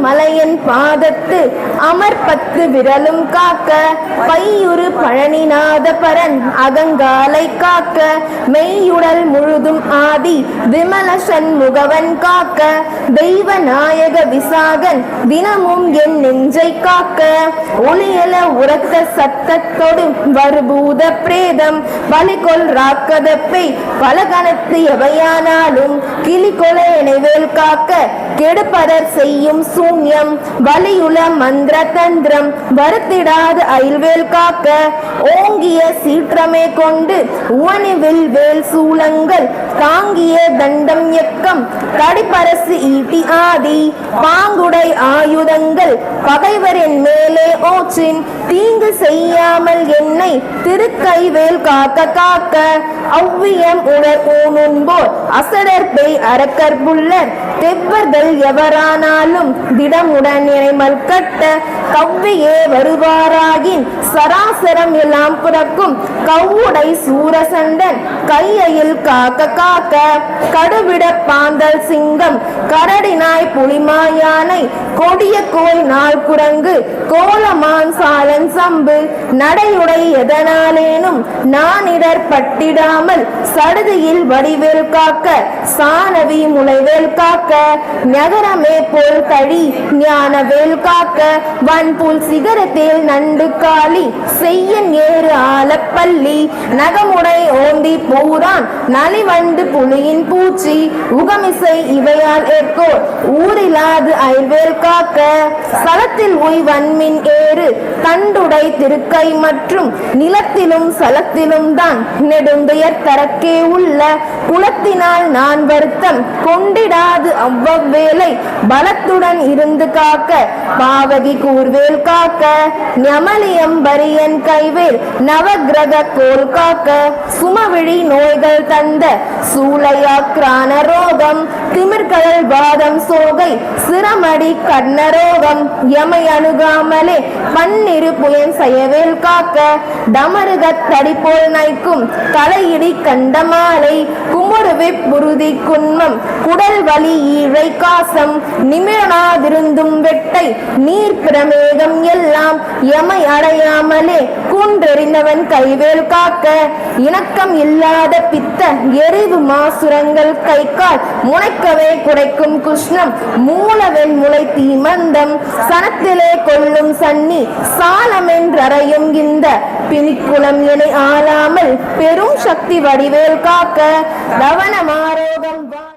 மலையன் பாதத்து அமர்பத்து விரலும் காக்க பையுறு பழனிநாத பரன் அகங்காலை காக்க மெய்யுடல் முழுதும் ஆதி விமல சண்முகவன் காக்க தெய்வ நாயக விசாகன் தினமும் என் நெஞ்சை காக்க. ஒளியல உரத்த சத்தத்தொடு வருபூத பிரேதம் வலிகொள் ராக்கதப்பை பலகணத்து எவையானாலும் கிளிகொல இணைவேல் காக்க. கெடுப்பதர் செய்யும் சூன்யம் வலியுல மந்திர தந்திரம் வருத்திடாது அயில்வேல் காக்க. ஓங்கிய சீற்றமே கொண்டு உவனிவில் வேல் சூளங்கள் தாங்கிய தண்டம் எக்கம் தடிப்பரசு ஈட்டி ஆதி பாங்குடை ஆயுதங்கள் பகைவரின் மேலே ஓச்சின் தீங்கு செய்யாமல் என்னை திருக்கைவேல் காக்க காக்க. அவ்வியம் உணர் ஊனும்போர் அசடர் பேய் அரக்கர் புல்லர். தெவ்வர்கள் எவரானாலும் திடமுடன் இணைமல் கட்ட கவ்வியே வருவாராகின் சராசரம் எல்லாம் பிறக்கும். கவ்வுடை சூரசண்டன் கையில் காக்க காக்க. கடுவிட பாந்தல் சிங்கம் கரடினாய் புலிமாயானை. கொடிய கோய் நாள் குரங்கு கோலமான் சாலன் சம்பு நடையுடை எதனாலேனும் நானிடர் பட்டிடாமல் சடுதியில் வடிவேல் காக்க சாணவி முளைவேல் காக்க நகரமே போல் கழி ஞானவேல் காக்க வன்புல் சிகரத்தில் நண்டு காளி செய்யன் ஏறு ஆலப்பள்ளி நகமுடை ஓந்தி பூரான் நலிவண்டு புலியின் பூச்சி உகமிசை இவையால் ஏற்கோ ஊரிலாது ஐவேல் காக்க சலத்தில் உய் வன்மின் ஏறு கண்டுடை திருக்கை மற்றும் நிலத்திலும் சலத்திலும் தான் நெடுந்துயர் தரக்கே உள்ள குலத்தினால் நான் வருத்தம் கொண்டிடாது அவ்வவேளை பலத்துடன் இருந்து காக்க பாவகி கூர்வேல் காக்க ஞமலியம் பரியன் கைவேல் நவகிரக கோல் காக்க சுமவிழி நோய்கள் தந்த சூளையாக்ரான ரோகம் கடல் வாதம் சோகை சிரமடி கண்ணரோகம் எமை அணுகாமலே பன்னிரு புயன் செயவேல் காக்க டமருகத் தடிப்போல் நைக்கும் தலையிடி கண்டமா வெப்புறுதி குன்மம் குடல் வலி ஈழை காசம் நிமிழனாதிருந்தும் வெட்டை நீர் பிரமேகம் எல்லாம் எமை அடையாமலே குன்றெறிந்தவன் கைவேல் காக்க இணக்கம் இல்லாத பித்த எரிவு மாசுரங்கள் கை கால் முனைக்கவே குடைக்கும் குஷ்ணம் மூலவெண் முளை தீமந்தம் சனத்திலே கொள்ளும் சன்னி சாலமென்றறையும் இந்த பிணிக்குளம் என ஆளாமல் பெரும் சக்தி வடிவேல் காக்க தவனமாரோகம் வா